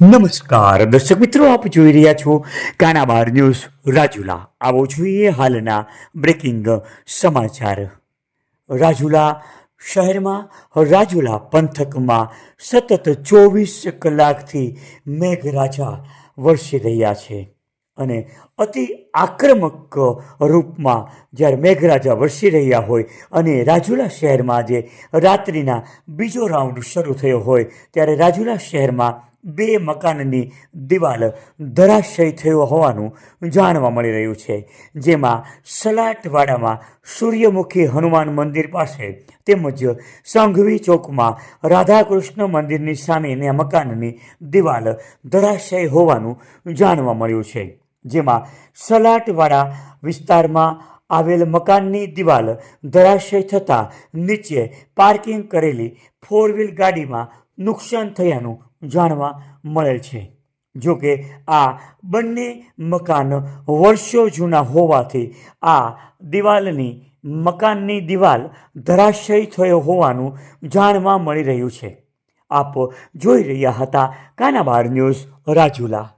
નમસ્કાર, દર્શક મિત્રો, આપ જોઈ રહ્યા છો કાનાબાર ન્યૂઝ રાજુલા. આવો જોઈએ હાલના બ્રેકિંગ સમાચાર. રાજુલા શહેરમાં, રાજુલા પંથકમાં સતત ચોવીસ કલાકથી મેઘરાજા વરસી રહ્યા છે અને અતિ આક્રમક રૂપમાં જ્યારે મેઘરાજા વરસી રહ્યા હોય અને રાજુલા શહેરમાં આજે રાત્રિના બીજો રાઉન્ડ શરૂ થયો હોય, ત્યારે રાજુલા શહેરમાં બે મકાનની દિવાલ ધરાશયી થયો હોવાનું જાણવા મળી રહ્યું છે. જેમાં સલાટવાડામાં સૂર્યમુખી હનુમાન મંદિર પાસે તેમજ સંઘવી ચોકમાં રાધાકૃષ્ણ મંદિરની સામેની મકાનની દિવાલ ધરાશયી હોવાનું જાણવા મળ્યું છે. જેમાં સલાટવાડા વિસ્તારમાં આવેલ મકાનની દિવાલ ધરાશય થતાં નીચે પાર્કિંગ કરેલી ફોર વ્હીલ ગાડીમાં નુકસાન થયાનું જાણવા મળેલ છે. જો કે આ બંને મકાન વર્ષો જૂના હોવાથી આ દિવાલની મકાનની દિવાલ ધરાશય થયો હોવાનું જાણવા મળી રહ્યું છે. આપ જોઈ રહ્યા હતા કાનાબાર ન્યૂઝ રાજુલા.